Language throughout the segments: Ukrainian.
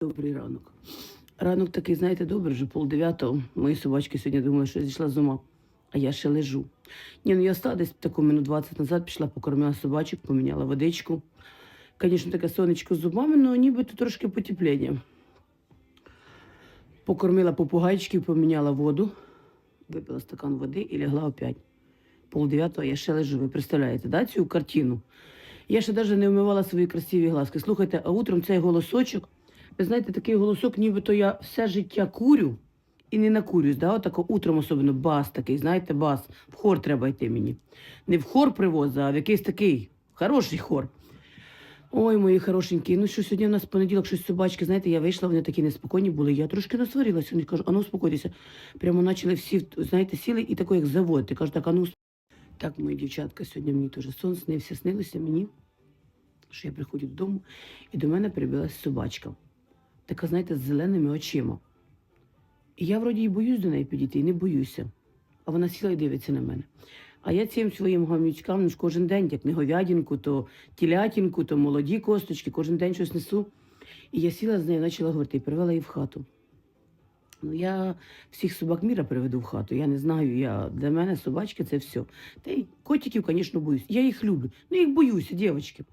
Добрий ранок. Ранок такий, знаєте, добре, вже пол. Мої собачки сьогодні думали, що я зійшла з ума, а я ще лежу. Ні, ну я стала десь таку минут 20 назад, пішла, покормила собачок, поміняла водичку. Звісно, таке сонечко з зубами, але нібито трошки потепління. Покормила попугайчиків, поміняла воду, випила стакан води і лягла опять. Пол дев'ятого я ще лежу. Ви представляєте, да, цю картину? Я ще навіть не вмивала свої красиві глазки. Слухайте, а утром цей голосочок, ви знаєте, такий голосок, нібито я все життя курю і не накурюсь. Да? Отако утром особливо бас такий, знаєте, бас. В хор треба йти мені. Не в хор привоза, а в якийсь такий хороший хор. Ой, мої хорошенькі, ну що сьогодні у нас понеділок щось собачки, знаєте, я вийшла, вони такі неспокійні були. Я трошки насварилася. Вони кажуть, а ну успокойтеся. Прямо почали всі, знаєте, сіли і тако, як завод. Ти кажуть, так, а ну так, мої дівчатка, сьогодні мені теж сон снився, снилося мені, що я приходжу додому, і до мене прибилась собачка. Така, знаєте, з зеленими очима. І я вроді і боюсь до неї підійти, і не боюся. А вона сіла і дивиться на мене. А я цим своїм гамнючкам ну, кожен день, як не говядинку, то тілятинку, то молоді косточки, кожен день щось несу. І я сіла з нею, почала говорити, і привела її в хату. Ну, я всіх собак міра приведу в хату. Я не знаю, я, для мене собачки це все. Та й котиків, звісно, боюсь. Я їх люблю. Ну, їх боюся, дівчатки.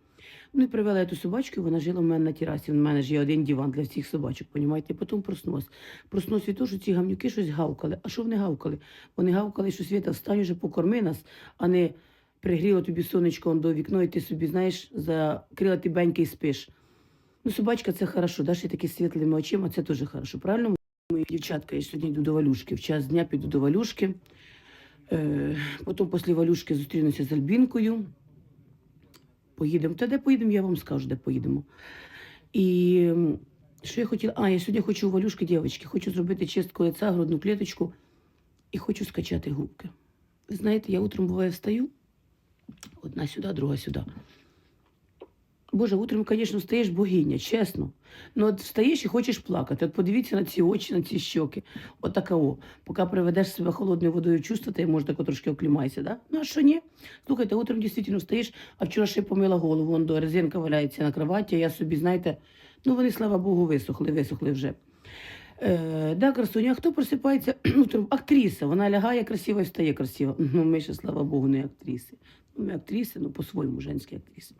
Ну, і привела ту собачку, вона жила в мене на терасі. У мене ж є один диван для всіх собачок, понімаєте? І потім проснулась. Проснулась від того, що ці гамнюки щось гавкали. А що вони гавкали? Вони гавкали, що Світа, встань уже покорми нас, а не пригріло тобі сонечко до вікно, і ти собі, знаєш, закрила ти беньки і спиш. Ну, собачка це хорошо, даш і такі світлими очима, це теж хорошо. Правильно? Мої дівчатка, я сьогодні йду до Валюшки. В час дня піду до Валюшки. Е, потім після Валюшки зустрінуся з Альбінкою. Поїдемо. Та де поїдемо, я вам скажу, де поїдемо. І що я хотіла? А, я сьогодні хочу у Валюшки, дівчатки, хочу зробити чистку лиця, грудну клеточку і хочу скачати губки. Ви знаєте, я утром буває встаю, одна сюди, друга сюди. Боже, утром, звісно, стаєш богиня, чесно. Ну, от встаєш і хочеш плакати. От подивіться на ці очі, на ці щоки. От о. Поки приведеш себе холодною водою чувства, ти може тако трошки оклімайся, да? Ну, а що ні? Слухайте, утром дійсно встаєш, а вчора ще помила голову, вон до резинка валяється на кроваті, я собі, знаєте, ну вони, слава Богу, висохли, висохли вже. Е, да, красуня, а хто просипається утром? Актриса, вона лягає красиво і встає красиво. Ну, ми ще, слава Богу, не актриси. Ну, Ми актриси, ну, по-своєму женські актриси.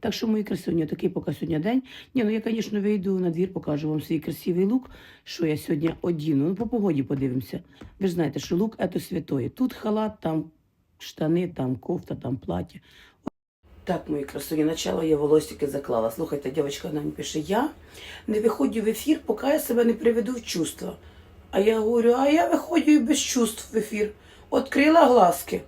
Так що, мої красуні, такий поки сьогодні день. Ні, ну я, звісно, вийду на двір, покажу вам свій красивий лук, що я сьогодні одіну. Ну, по погоді подивимося. Ви ж знаєте, що лук це святоє. Тут халат, там штани, там кофта, там плаття. Так, мої красуні, начало я волосики заклала. Слухайте, дівчинка мені пише, я не виходжу в ефір, поки я себе не приведу в чувство. А я говорю, а я виходжу і без чувств в ефір. Открила глазки.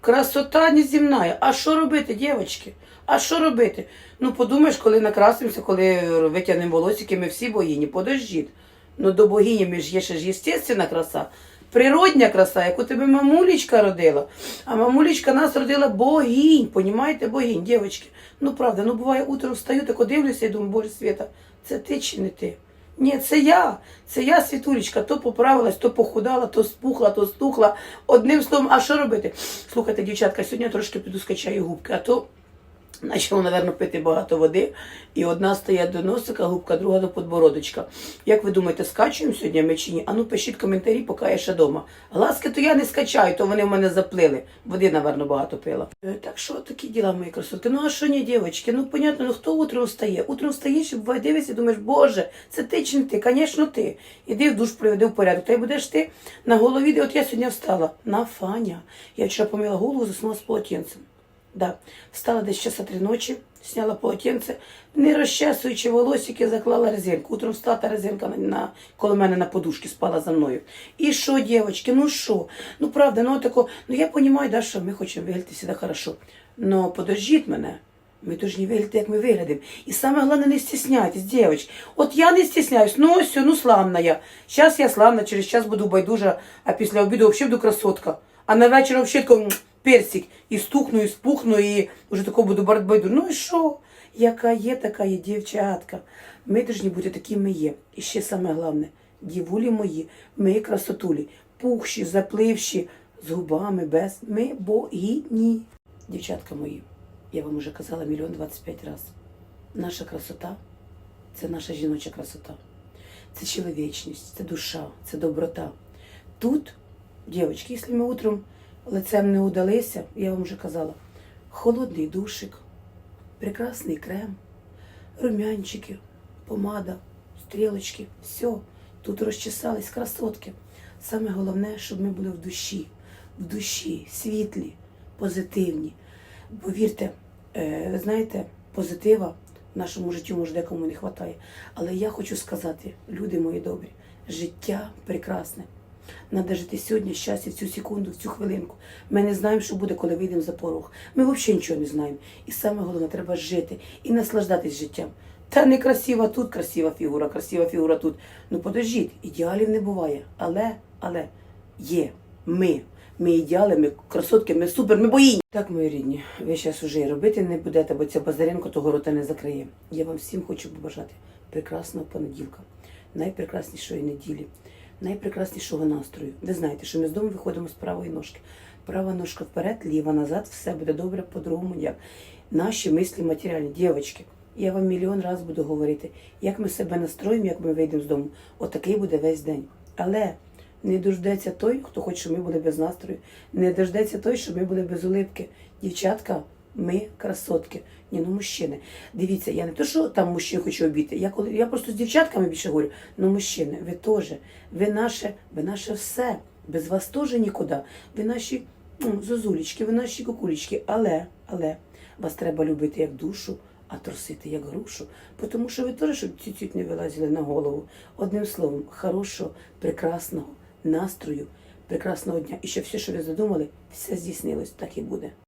Красота неземна. А що робити, дівчатки? А що робити? Ну, подумаєш, коли накрасимося, коли витягнемо волосики, ми всі богині, подождіть. Ну, до богині ми ж є ще ж естественна краса, природня краса, яку тебе мамулечка родила. А мамулечка нас родила богинь, понімаєте, богинь, дівчатки. Ну, правда, ну буває, утром встаю, так дивлюся і думаю, боже Свята, це ти чи не ти? Ні, це я. Це я, Світулечка, то поправилась, то похудала, то спухла, то стухла. Одним словом, а що робити? Слухайте, дівчатка, сьогодні я трошки піду скачаю губки, а то почала, напевно, пити багато води. І одна стоять до носика, губка, друга до подбородочка. Як ви думаєте, скачуємо сьогодні ми чи ні? А ну пишіть коментарі, поки я ще вдома. Глазки то я не скачаю, то вони в мене заплили. Води, напевно, багато пила. Е, Так що такі діла, мої красотки. Ну а що ні, дівчатки? Ну, понятно, ну хто утром встає? Утром встаєш і буває дивишся і думаєш, боже, це ти чи не ти? Звісно, ти. Іди в душ, приведи в порядок. Та й будеш ти на голові, де от я сьогодні встала. На Фаня. Я вчора помила голову, заснула з полотенцем. Да. Встала десь часа три ночі, сняла полотенце, не розчесуючи волосики, заклала резинку. Утром встала та резинка на, коло мене на подушці спала за мною. І що, дівчатки, ну що? Ну правда, ну тако, ну я розумію, да, що ми хочемо виглядати завжди хорошо. Но подождіть мене. Ми повинні виглядати, як ми виглядимо. І саме головне, не стісняйтесь, дівчатки. От я не стісняюсь, ну ось, ну славна я. Зараз я славна, через час буду байдужа, а після обіду взагалі буду красотка. А на вечір взагалі персик, і стухну, і спухну, і вже тако буду байдужа. Ну і що? Яка є, така є дівчатка. Ми повинні бути такими є. І ще саме головне, дівулі мої, ми красотулі, пухші, запливші, з губами без. Ми богині. Дівчатка мої, я вам уже казала мільйон двадцять п'ять разів. Наша красота це наша жіноча красота. Це чоловічність, це душа, це доброта. Тут, дівчатки, якщо ми утром лицем не удалися, я вам вже казала, холодний душик, прекрасний крем, румянчики, помада, стрілочки, все. Тут розчесались красотки. Саме головне, щоб ми були в душі, в душі, світлі, позитивні. Бо вірте, е, ви знаєте, позитива в нашому житті може декому не вистачає. Але я хочу сказати, люди мої добрі, життя прекрасне. Надо жити сьогодні, щастя, в цю секунду, в цю хвилинку. Ми не знаємо, що буде, коли вийдемо за порог. Ми взагалі нічого не знаємо. І саме головне, треба жити і наслаждатись життям. Та не красива тут, красива фігура, красива фігура тут. Ну подождіть, ідеалів не буває. Але, але є ми. Ми ідеали, ми красотки, ми супер, ми богині. Так, мої рідні, ви зараз уже і робити не будете, бо ця базаренко того рота не закриє. Я вам всім хочу побажати прекрасного понеділка, найпрекраснішої неділі, найпрекраснішого настрою. Ви знаєте, що ми з дому виходимо з правої ножки. Права ножка вперед, ліва назад, все буде добре, по-другому ніяк. Наші мислі матеріальні, дівчатки. Я вам мільйон разів буду говорити, як ми себе настроїмо, як ми вийдемо з дому. Отакий буде весь день. Але не дождеться той, хто хоче, щоб ми були без настрою. Не дождеться той, щоб ми були без улипки. Дівчатка, ми красотки. Ні, ну мужчини. Дивіться, я не то, що там мужчин хочу обійти. Я коли я просто з дівчатками більше говорю. Ну, мужчини, ви теж, ви наше, ви наше все. Без вас теж нікуди. Ви наші ну, зозулечки, ви наші кукулечки. Але, але вас треба любити як душу, а трусити як грушу. Тому що ви теж, щоб чуть-чуть не вилазили на голову. Одним словом, хорошого, прекрасного настрою, прекрасного дня. І щоб все, що ви задумали, все здійснилось, так і буде.